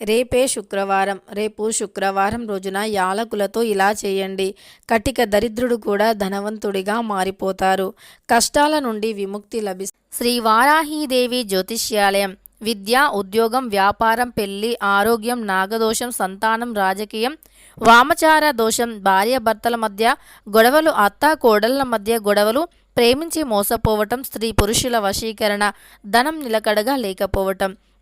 రేపే శుక్రవారం రేపు శుక్రవారం రోజున యాలకులతో ఇలా చేయండి. కటిక దరిద్రుడు కూడా ధనవంతుడిగా మారిపోతారు. కష్టాల నుండి విముక్తి లభి శ్రీ వారాహీదేవి జ్యోతిష్యాలయం. విద్య ఉద్యోగం వ్యాపారం పెళ్ళి ఆరోగ్యం నాగదోషం సంతానం రాజకీయం వామచార దోషం భార్యాభర్తల మధ్య గొడవలు అత్త కోడళ్ళ మధ్య గొడవలు ప్రేమించి మోసపోవటం స్త్రీ పురుషుల వశీకరణ ధనం నిలకడగా లేకపోవటం.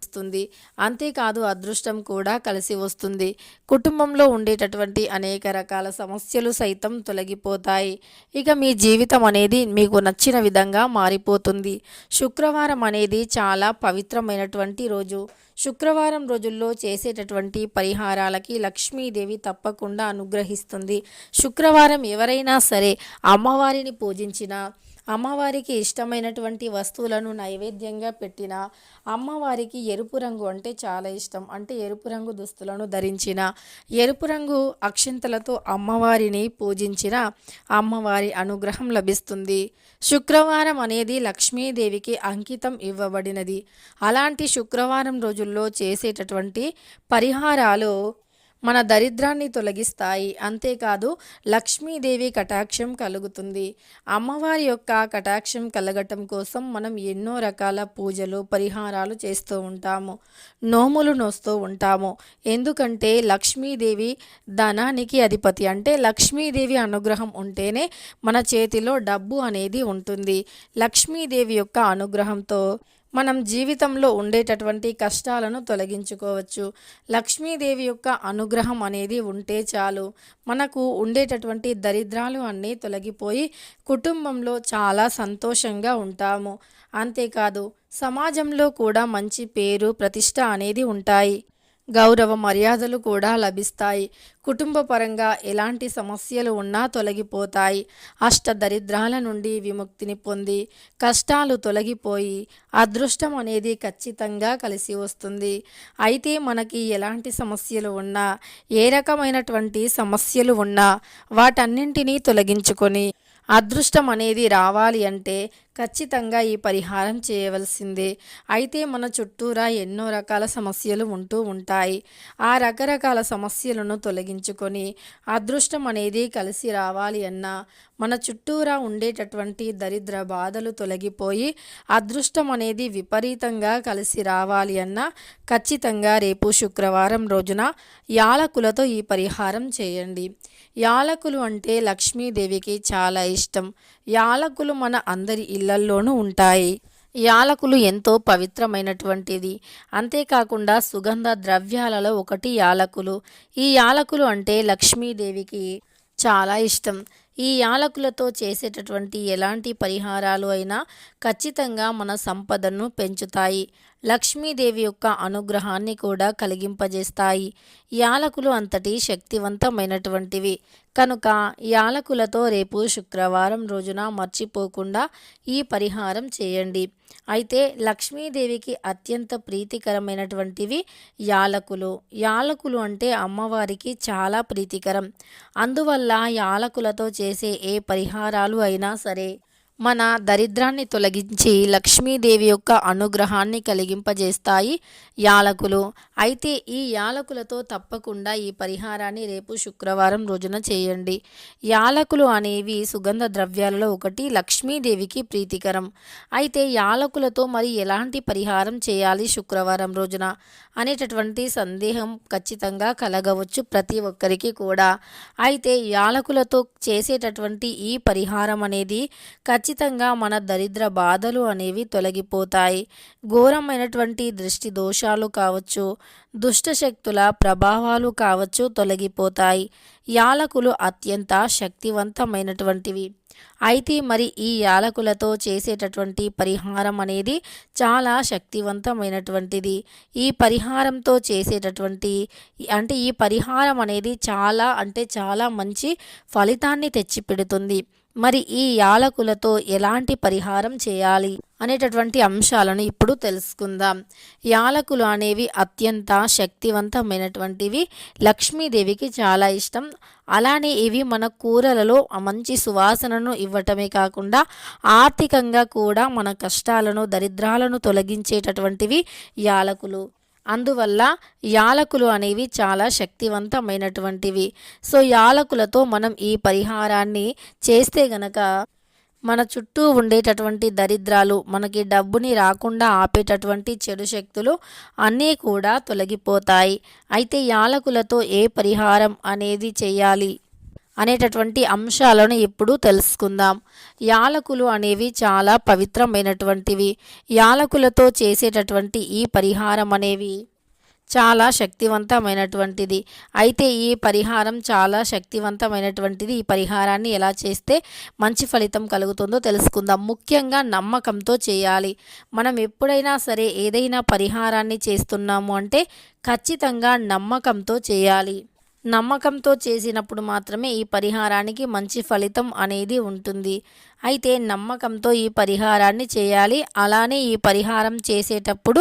వస్తుంది. అంతేకాదు అదృష్టం కూడా కలిసి వస్తుంది. కుటుంబంలో ఉండేటటువంటి అనేక రకాల సమస్యలు సైతం తొలగిపోతాయి. ఇక మీ జీవితం అనేది మీకు నచ్చిన విధంగా మారిపోతుంది. శుక్రవారం అనేది చాలా పవిత్రమైనటువంటి రోజు. శుక్రవారం రోజుల్లో చేసేటటువంటి పరిహారాలకి లక్ష్మీదేవి తప్పకుండా అనుగ్రహిస్తుంది. శుక్రవారం ఎవరైనా సరే అమ్మవారిని పూజించినా అమ్మవారికి ఇష్టమైనటువంటి వస్తువులను నైవేద్యంగా పెట్టిన అమ్మవారికి ఎరుపు రంగు అంటే చాలా ఇష్టం. అంటే ఎరుపు రంగు దుస్తులను ధరించిన ఎరుపు రంగు అక్షింతలతో అమ్మవారిని పూజించిన అమ్మవారి అనుగ్రహం లభిస్తుంది. శుక్రవారం అనేది లక్ష్మీదేవికి అంకితం ఇవ్వబడినది. అలాంటి శుక్రవారం రోజుల్లో చేసేటటువంటి పరిహారాలు మన దరిద్రాన్ని తొలగిస్తాయి. అంతేకాదు లక్ష్మీదేవి కటాక్షం కలుగుతుంది. అమ్మవారి యొక్క కటాక్షం కలగటం కోసం మనం ఎన్నో రకాల పూజలు పరిహారాలు చేస్తూ ఉంటాము. నోములు నోస్తూ ఉంటాము. ఎందుకంటే లక్ష్మీదేవి ధనానికి అధిపతి. అంటే లక్ష్మీదేవి అనుగ్రహం ఉంటేనే మన చేతిలో డబ్బు అనేది ఉంటుంది. లక్ష్మీదేవి యొక్క అనుగ్రహంతో మనం జీవితంలో ఉండేటటువంటి కష్టాలను తొలగించుకోవచ్చు. లక్ష్మీదేవి యొక్క అనుగ్రహం అనేది ఉంటే చాలు. మనకు ఉండేటటువంటి దరిద్రాలు అన్నీ తొలగిపోయి కుటుంబంలో చాలా సంతోషంగా ఉంటాము. అంతేకాదు సమాజంలో కూడా మంచి పేరు ప్రతిష్ట అనేది ఉంటాయి. గౌరవ మర్యాదలు కూడా లభిస్తాయి. కుటుంబ పరంగా ఎలాంటి సమస్యలు ఉన్నా తొలగిపోతాయి. అష్ట దరిద్రాల నుండి విముక్తిని పొంది కష్టాలు తొలగిపోయి అదృష్టం అనేది ఖచ్చితంగా కలిసి వస్తుంది. అయితే మనకి ఎలాంటి సమస్యలు ఉన్నా ఏ రకమైనటువంటి సమస్యలు ఉన్నా వాటన్నింటినీ తొలగించుకొని అదృష్టం అనేది రావాలి అంటే ఖచ్చితంగా ఈ పరిహారం చేయవలసిందే. అయితే మన చుట్టూరా ఎన్నో రకాల సమస్యలు ఉంటూ ఉంటాయి. ఆ రకరకాల సమస్యలను తొలగించుకొని అదృష్టం అనేది కలిసి రావాలి అన్నా మన చుట్టూరా ఉండేటటువంటి దరిద్ర బాధలు తొలగిపోయి అదృష్టం అనేది విపరీతంగా కలిసి రావాలి అన్నా ఖచ్చితంగా రేపు శుక్రవారం రోజున యాలకులతో ఈ పరిహారం చేయండి. యాలకులు అంటే లక్ష్మీదేవికి చాలా ఇష్టం. యాలకులు మన అందరి ఇళ్ళల్లోనూ ఉంటాయి. యాలకులు ఎంతో పవిత్రమైనటువంటిది. అంతేకాకుండా సుగంధ ద్రవ్యాలలో ఒకటి యాలకులు. ఈ యాలకులు అంటే లక్ష్మీదేవికి చాలా ఇష్టం. ఈ యాలకులతో చేసేటటువంటి ఎలాంటి పరిహారాలు అయినా ఖచ్చితంగా మన సంపదను పెంచుతాయి. లక్ష్మీదేవి యొక్క అనుగ్రహాన్ని కూడా కలిగింపజేస్తాయి. యాలకులు అంతటి శక్తివంతమైనటువంటివి. కనుక యాలకులతో రేపు శుక్రవారం రోజున మర్చిపోకుండా ఈ పరిహారం చేయండి. అయితే లక్ష్మీదేవికి అత్యంత ప్రీతికరమైనటువంటివి యాలకులు. యాలకులు అంటే అమ్మవారికి చాలా ప్రీతికరం. అందువల్ల యాలకులతో చేసే ఏ పరిహారాలు అయినా సరే మన దరిద్రాన్ని తొలగించి లక్ష్మీదేవి యొక్క అనుగ్రహాన్ని కలిగింపజేస్తాయి యాలకులు. అయితే ఈ యాలకులతో తప్పకుండా ఈ పరిహారాన్ని రేపు శుక్రవారం రోజున చేయండి. యాలకులు అనేవి సుగంధ ద్రవ్యాలలో ఒకటి లక్ష్మీదేవికి ప్రీతికరం. అయితే యాలకులతో మరి ఎలాంటి పరిహారం చేయాలి శుక్రవారం రోజున? అనేటటువంటి సందేహం ఖచ్చితంగా కలగవచ్చు ప్రతి ఒక్కరికి కూడా. అయితే యాలకులతో చేసేటటువంటి ఈ పరిహారం అనేది ఖచ్చితంగా మన దరిద్ర బాధలు అనేవి తొలగిపోతాయి. ఘోరమైనటువంటి దృష్టి దోషాలు దోషాలు కావచ్చు దుష్టశక్తుల ప్రభావాలు కావచ్చు తొలగిపోతాయి. యాలకులు అత్యంత శక్తివంతమైనటువంటివి. అయితే మరి ఈ యాలకులతో చేసేటటువంటి పరిహారం అనేది చాలా శక్తివంతమైనటువంటిది. ఈ పరిహారంతో చేసేటటువంటి అంటే ఈ పరిహారం అనేది చాలా అంటే చాలా మంచి ఫలితాన్ని తెచ్చిపెడుతుంది. మరి ఈ యాలకులతో ఎలాంటి పరిహారం చేయాలి అనేటటువంటి అంశాలను ఇప్పుడు తెలుసుకుందాం. యాలకులు అనేవి అత్యంత శక్తివంతమైనటువంటివి. లక్ష్మీదేవికి చాలా ఇష్టం. అలానే ఇవి మన కూరలలో మంచి సువాసనను ఇవ్వటమే కాకుండా ఆర్థికంగా కూడా మన కష్టాలను దరిద్రాలను తొలగించేటటువంటివి యాలకులు. అందువల్ల యాలకులు అనేవి చాలా శక్తివంతమైనటువంటివి. సో యాలకులతో మనం ఈ పరిహారాన్ని చేస్తే గనక మన చుట్టూ ఉండేటటువంటి దరిద్రాలు మనకి డబ్బుని రాకుండా ఆపేటటువంటి చెడు శక్తులు అన్నీ కూడా తొలగిపోతాయి. అయితే యాలకులతో ఏ పరిహారం అనేది చేయాలి? అనేటటువంటి అంశాలను ఇప్పుడు తెలుసుకుందాం. యాలకులు అనేవి చాలా పవిత్రమైనటువంటివి. యాలకులతో చేసేటటువంటి ఈ పరిహారం అనేవి చాలా శక్తివంతమైనటువంటిది. అయితే ఈ పరిహారం చాలా శక్తివంతమైనటువంటిది. ఈ పరిహారాన్ని ఎలా చేస్తే మంచి ఫలితం కలుగుతుందో తెలుసుకుందాం. ముఖ్యంగా నమ్మకంతో చేయాలి. మనం ఎప్పుడైనా సరే ఏదైనా పరిహారాన్ని చేస్తున్నాము అంటే ఖచ్చితంగా నమ్మకంతో చేయాలి. నమ్మకంతో చేసినప్పుడు మాత్రమే ఈ పరిహారానికి మంచి ఫలితం అనేది ఉంటుంది. అయితే నమ్మకంతో ఈ పరిహారాన్ని చేయాలి. అలానే ఈ పరిహారం చేసేటప్పుడు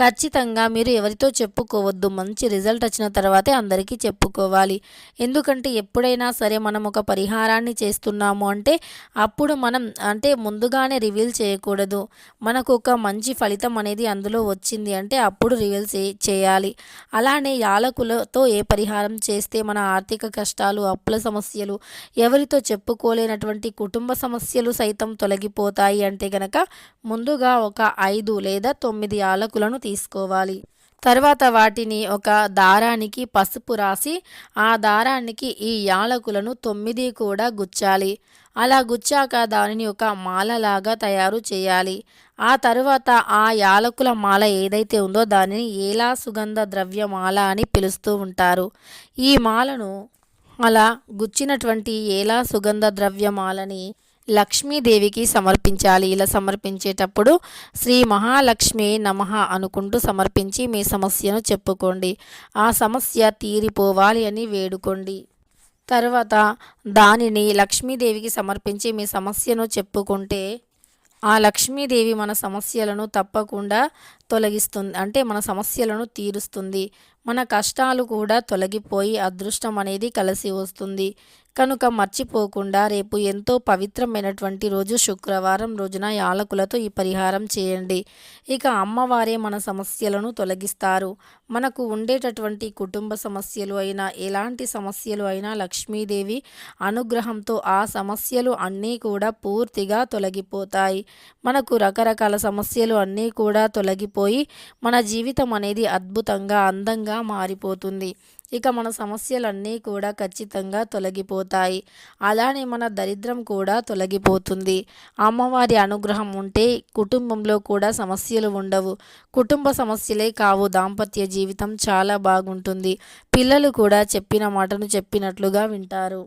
ఖచ్చితంగా మీరు ఎవరితో చెప్పుకోవద్దు. మంచి రిజల్ట్ వచ్చిన తర్వాతే అందరికీ చెప్పుకోవాలి. ఎందుకంటే ఎప్పుడైనా సరే మనం ఒక పరిహారాన్ని చేస్తున్నాము అంటే అప్పుడు మనం అంటే ముందుగానే రివీల్ చేయకూడదు. మనకు ఒక మంచి ఫలితం అనేది అందులో వచ్చింది అంటే అప్పుడు రివీల్ చేయాలి. అలానే యాలకులతో ఏ పరిహారం చేస్తే మన ఆర్థిక కష్టాలు అప్పుల సమస్యలు ఎవరితో చెప్పుకోలేనటువంటి కుటుంబ సమస్య సమస్యలు సైతం తొలగిపోతాయి అంటే గనక ముందుగా ఒక ఐదు లేదా తొమ్మిది యాలకులను తీసుకోవాలి. తర్వాత వాటిని ఒక దారానికి పసుపు రాసి ఆ దారానికి ఈ యాలకులను తొమ్మిది కూడా గుచ్చాలి. అలా గుచ్చాక దానిని ఒక మాలలాగా తయారు చేయాలి. ఆ తరువాత ఆ యాలకుల మాల ఏదైతే ఉందో దానిని ఏలా సుగంధ ద్రవ్య మాల అని పిలుస్తూ ఉంటారు. ఈ మాలను అలా గుచ్చినటువంటి ఏలా సుగంధ ద్రవ్యమాలని లక్ష్మీదేవికి సమర్పించాలి. ఇలా సమర్పించేటప్పుడు శ్రీ మహాలక్ష్మి నమ అనుకుంటూ సమర్పించి మీ సమస్యను చెప్పుకోండి. ఆ సమస్య తీరిపోవాలి అని వేడుకోండి. తర్వాత దానిని లక్ష్మీదేవికి సమర్పించి మీ సమస్యను చెప్పుకుంటే ఆ లక్ష్మీదేవి మన సమస్యలను తప్పకుండా తొలగిస్తుంది. అంటే మన సమస్యలను తీరుస్తుంది. మన కష్టాలు కూడా తొలగిపోయి అదృష్టం అనేది కలిసి వస్తుంది. కనుక మర్చిపోకుండా రేపు ఎంతో పవిత్రమైనటువంటి రోజు శుక్రవారం రోజున యాలకులతో ఈ పరిహారం చేయండి. ఇక అమ్మవారే మన సమస్యలను తొలగిస్తారు. మనకు ఉండేటటువంటి కుటుంబ సమస్యలు అయినా ఎలాంటి సమస్యలు అయినా లక్ష్మీదేవి అనుగ్రహంతో ఆ సమస్యలు అన్నీ కూడా పూర్తిగా తొలగిపోతాయి. మనకు రకరకాల సమస్యలు అన్నీ కూడా తొలగిపోయి మన జీవితం అనేది అద్భుతంగా అందంగా మారిపోతుంది. ఇక మన సమస్యలన్నీ కూడా ఖచ్చితంగా తొలగిపోతాయి. అలానే మన దరిద్రం కూడా తొలగిపోతుంది. అమ్మవారి అనుగ్రహం ఉంటే కుటుంబంలో కూడా సమస్యలు ఉండవు. కుటుంబ సమస్యలే కావు. దాంపత్య జీవితం చాలా బాగుంటుంది. పిల్లలు కూడా చెప్పిన మాటను చెప్పినట్లుగా వింటారు.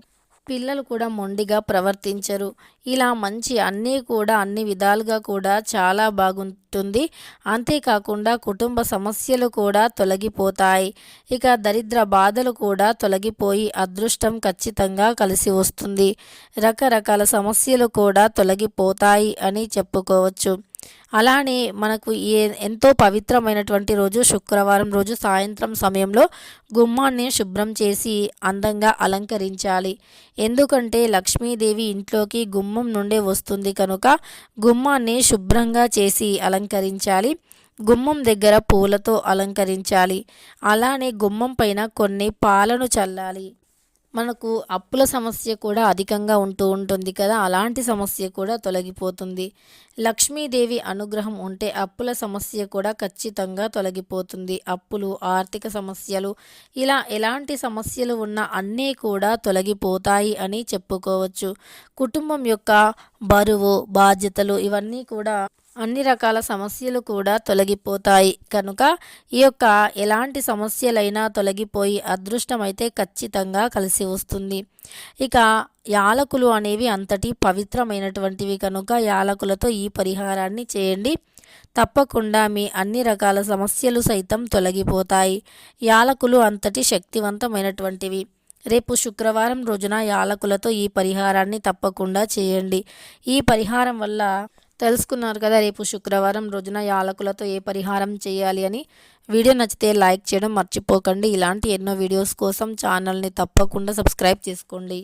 పిల్లలు కూడా మొండిగా ప్రవర్తించరు. ఇలా మంచి అన్నీ కూడా అన్ని విధాలుగా కూడా చాలా బాగుంటుంది. అంతేకాకుండా కుటుంబ సమస్యలు కూడా తొలగిపోతాయి. ఇక దరిద్ర బాధలు కూడా తొలగిపోయి అదృష్టం ఖచ్చితంగా కలిసి వస్తుంది. రకరకాల సమస్యలు కూడా తొలగిపోతాయి అని చెప్పుకోవచ్చు. అలానే మనకు ఏ ఎంతో పవిత్రమైనటువంటి రోజు శుక్రవారం రోజు సాయంత్రం సమయంలో గుమ్మాన్ని శుభ్రం చేసి అందంగా అలంకరించాలి. ఎందుకంటే లక్ష్మీదేవి ఇంట్లోకి గుమ్మం నుండే వస్తుంది కనుక గుమ్మాన్ని శుభ్రంగా చేసి అలంకరించాలి. గుమ్మం దగ్గర పూలతో అలంకరించాలి. అలానే గుమ్మం పైన కొన్ని పాలను చల్లాలి. మనకు అప్పుల సమస్య కూడా అధికంగా ఉంటూ ఉంటుంది కదా. అలాంటి సమస్య కూడా తొలగిపోతుంది. లక్ష్మీదేవి అనుగ్రహం ఉంటే అప్పుల సమస్య కూడా ఖచ్చితంగా తొలగిపోతుంది. అప్పులు ఆర్థిక సమస్యలు ఇలా ఎలాంటి సమస్యలు ఉన్నా అన్నీ కూడా తొలగిపోతాయి అని చెప్పుకోవచ్చు. కుటుంబం యొక్క బరువు బాధ్యతలు ఇవన్నీ కూడా అన్ని రకాల సమస్యలు కూడా తొలగిపోతాయి. కనుక ఈ యొక్క ఎలాంటి సమస్యలైనా తొలగిపోయి అదృష్టం అయితే ఖచ్చితంగా కలిసి వస్తుంది. ఇక యాలకులు అనేవి అంతటి పవిత్రమైనటువంటివి. కనుక యాలకులతో ఈ పరిహారాన్ని చేయండి. తప్పకుండా మీ అన్ని రకాల సమస్యలు సైతం తొలగిపోతాయి. యాలకులు అంతటి శక్తివంతమైనటువంటివి. రేపు శుక్రవారం రోజున యాలకులతో ఈ పరిహారాన్ని తప్పకుండా చేయండి. ఈ పరిహారం వల్ల తెలుసుకున్నారు కదా రేపు శుక్రవారం రోజున యాలకులతో ఏ పరిహారం చేయాలి అని. వీడియో నచ్చితే లైక్ చేయడం మర్చిపోకండి. ఇలాంటి ఎన్నో వీడియోస్ కోసం ఛానల్ని తప్పకుండా సబ్స్క్రైబ్ చేసుకోండి.